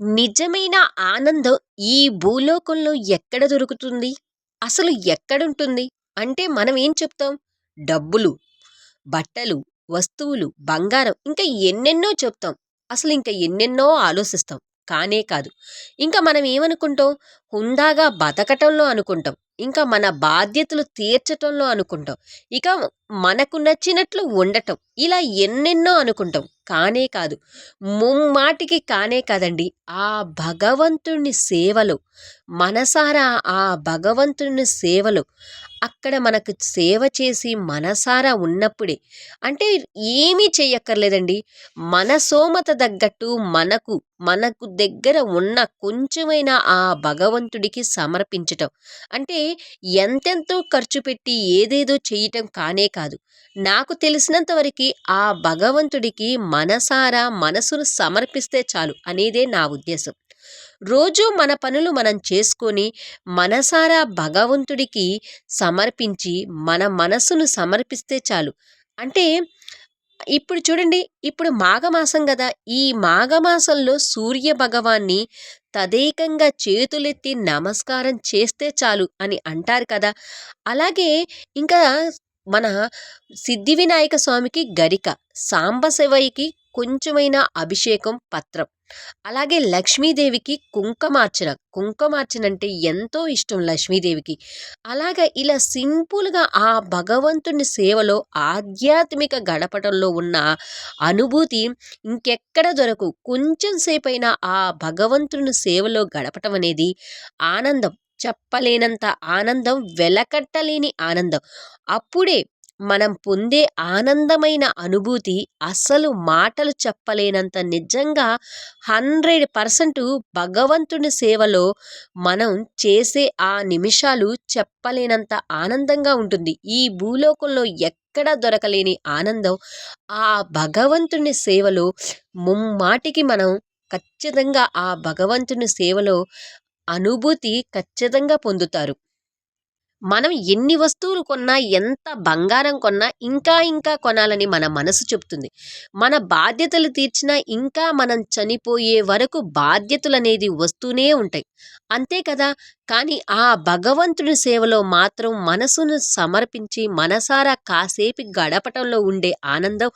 నిజమైన ఆనందం ఈ భూలోకంలో ఎక్కడ దొరుకుతుంది? అసలు ఎక్కడుంటుంది? అంటే మనం ఏం చెప్తాం? డబ్బులు, బట్టలు, వస్తువులు, బంగారం ఇంకా ఎన్నెన్నో చెప్తాం. అసలు ఇంకా ఎన్నెన్నో ఆలోచిస్తాం. కానే కాదు. ఇంకా మనం ఏమనుకుంటాం? హుందాగా బతకటంలో అనుకుంటాం. ఇంకా మన బాధ్యతలు తీర్చటంలో అనుకుంటాం. ఇక మనకు నచ్చినట్లు ఉండటం. ఇలా ఎన్నెన్నో అనుకుంటాం. కానే కాదు. ముమ్మాటికి కానే కాదండి. ఆ భగవంతుని సేవలో మనసారా ఆ భగవంతుని సేవలో అక్కడ మనకు సేవ చేసి మనసారా ఉన్నప్పుడే అంటే ఏమీ చేయక్కర్లేదండి మన సోమత తగ్గట్టు మనకు మనకు దగ్గర ఉన్న కొంచెమైనా ఆ భగవంతుడికి సమర్పించటం. అంటే ఎంతెంతో ఖర్చు పెట్టి ఏదేదో చేయటం కానే కాదు. నాకు తెలిసినంతవరకి ఆ భగవంతుడికి మనసారా మనసును సమర్పిస్తే చాలు అనేదే నా ఉద్దేశం. రోజూ మన పనులు మనం చేసుకొని మనసారా భగవంతుడికి సమర్పించి మన మనసును సమర్పిస్తే చాలు. అంటే ఇప్పుడు చూడండి ఇప్పుడు మాఘమాసం కదా ఈ మాఘమాసంలో సూర్య భగవాన్ని తదేకంగా చేతులెత్తి నమస్కారం చేస్తే చాలు అని అంటారు కదా! అలాగే ఇంకా మన సిద్ధి వినాయక స్వామికి గరిక, సాంబశివయ్యకి కొంచెమైనా అభిషేకం పత్రం. అలాగే లక్ష్మీదేవికి కుంకుమార్చన. కుంకుమార్చన అంటే ఎంతో ఇష్టం లక్ష్మీదేవికి. అలాగా ఇలా సింపుల్‌గా ఆ భగవంతుని సేవలో ఆధ్యాత్మిక గడపటంలో ఉన్న అనుభూతి ఇంకెక్కడ దొరకు కొంచెం సేపైనా ఆ భగవంతుని సేవలో గడపటం అనేది ఆనందం. చెప్పలేనంత ఆనందం, వెలకట్టలేని ఆనందం. అప్పుడే మనం పొందే ఆనందమైన అనుభూతి అసలు మాటలు చెప్పలేనంత నిజంగా 100% భగవంతుని సేవలో మనం చేసే ఆ నిమిషాలు చెప్పలేనంత ఆనందంగా ఉంటుంది. ఈ భూలోకంలో ఎక్కడా దొరకలేని ఆనందం ఆ భగవంతుని సేవలో ముమ్మాటికి మనం ఖచ్చితంగా ఆ భగవంతుని సేవలో అనుభూతి ఖచ్చితంగా పొందుతారు. మనం ఎన్ని వస్తువులు కొన్నా, ఎంత బంగారం కొన్నా ఇంకా ఇంకా కొనాలని మన మనసు చెప్తుంది. మన బాధ్యతలు తీర్చినా ఇంకా మనం చనిపోయే వరకు బాధ్యతలు అనేది వస్తూనే ఉంటాయి. అంతే కదా! కానీ ఆ భగవంతుని సేవలో మాత్రం మనసును సమర్పించి మనసారా కాసేపు గడపటంలో ఉండే ఆనందం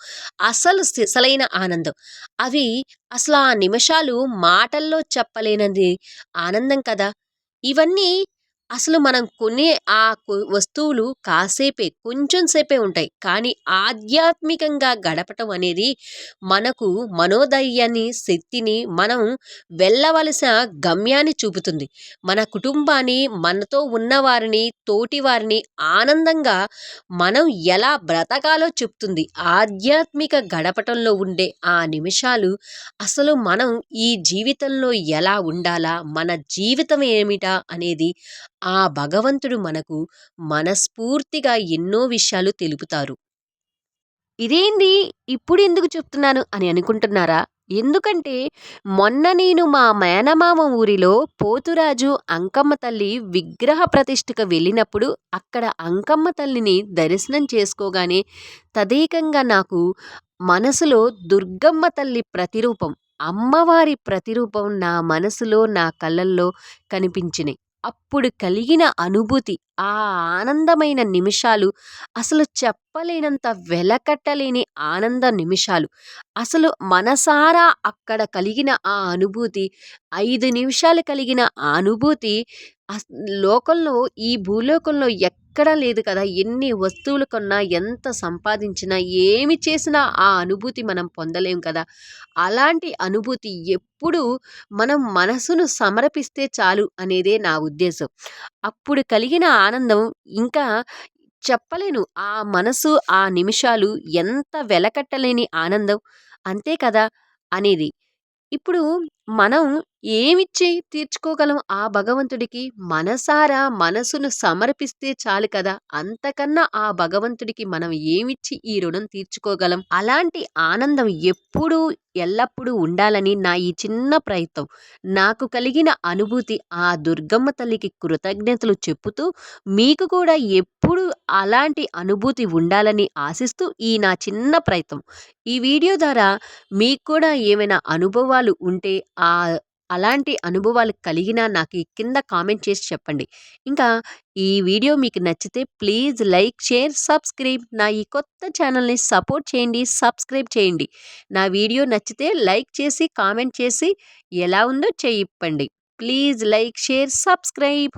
అసలు సిసలైన ఆనందం. అవి అసలు ఆ నిమిషాలు మాటల్లో చెప్పలేనది ఆనందం కదా! ఇవన్నీ అసలు మనం కొనే ఆ కొ వస్తువులు కాసేపే కొంచెం సేపే ఉంటాయి. కానీ ఆధ్యాత్మికంగా గడపటం అనేది మనకు మనోధైర్యాన్ని, శక్తిని మనం వెళ్ళవలసిన గమ్యాన్ని చూపుతుంది. మన కుటుంబాన్ని, మనతో ఉన్నవారిని, తోటివారిని ఆనందంగా మనం ఎలా బ్రతకాలో చెప్తుంది. ఆధ్యాత్మిక గడపటంలో ఉండే ఆ నిమిషాలు అసలు మనం ఈ జీవితంలో ఎలా ఉండాలా? మన జీవితం ఏమిటా? అనేది ఆ భగవంతుడు మనకు మనస్ఫూర్తిగా ఎన్నో విషయాలు తెలుపుతారు. ఇదేంది ఇప్పుడు ఎందుకు చెప్తున్నాను అని అనుకుంటున్నారా? ఎందుకంటే మొన్న నేను మా మేనమామ ఊరిలో పోతురాజు, అంకమ్మ తల్లి విగ్రహ ప్రతిష్ఠకు వెళ్ళినప్పుడు అక్కడ అంకమ్మ తల్లిని దర్శనం చేసుకోగానే తదేకంగా నాకు మనసులో దుర్గమ్మ తల్లి ప్రతిరూపం, అమ్మవారి ప్రతిరూపం నా మనసులో, నా కళ్ళల్లో కనిపించినాయి. అప్పుడు కలిగిన అనుభూతి, ఆ ఆనందమైన నిమిషాలు అసలు చెప్పలేనంత వెలకట్టలేని ఆనంద నిమిషాలు. అసలు మనసారా అక్కడ కలిగిన ఆ అనుభూతి ఐదు నిమిషాలు కలిగిన ఆ అనుభూతి లోకంలో ఈ భూలోకంలో ఎక్కడా లేదు కదా! ఎన్ని వస్తువులు కొన్నా, ఎంత సంపాదించినా, ఏమి చేసినా ఆ అనుభూతి మనం పొందలేం కదా! అలాంటి అనుభూతి ఎప్పుడూ మనం మనసును సమర్పిస్తే చాలు అనేదే నా ఉద్దేశం. అప్పుడు కలిగిన ఆనందం ఇంకా చెప్పలేను. ఆ మనసు, ఆ నిమిషాలు ఎంత వెలకట్టలేని ఆనందం. అంతే కదా! అనేది. ఇప్పుడు మనం ఏమిచ్చి తీర్చుకోగలం ఆ భగవంతుడికి? మనసారా మనసును సమర్పిస్తే చాలు కదా! అంతకన్నా ఆ భగవంతుడికి మనం ఏమిచ్చి ఈ రుణం తీర్చుకోగలం? అలాంటి ఆనందం ఎప్పుడూ, ఎల్లప్పుడూ ఉండాలని నా ఈ చిన్న ప్రయత్నం. నాకు కలిగిన అనుభూతి ఆ దుర్గమ్మ తల్లికి కృతజ్ఞతలు చెప్పుతూ, మీకు కూడా ఎప్పుడూ అలాంటి అనుభూతి ఉండాలని ఆశిస్తూ ఈ నా చిన్న ప్రయత్నం. ఈ వీడియో ద్వారా మీకు కూడా ఏమైనా అనుభవాలు ఉంటే అలాంటి అనుభవాలు కలిగినా నాకు కింద కామెంట్ చేసి చెప్పండి. ఇంకా ఈ వీడియో మీకు నచ్చితే ప్లీజ్ లైక్ షేర్ సబ్స్క్రైబ్. నా ఈ కొత్త ఛానల్ని సపోర్ట్ చేయండి సబ్స్క్రైబ్ చేయండి. నా వీడియో నచ్చితే లైక్ చేసి కామెంట్ చేసి ఎలా ఉందో చేయిప్పండి please like share subscribe.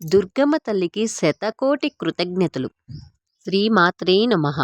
Durgamma తల్లికి శతకోటి కృతజ్ఞతలు. శ్రీమాత్రే నమః.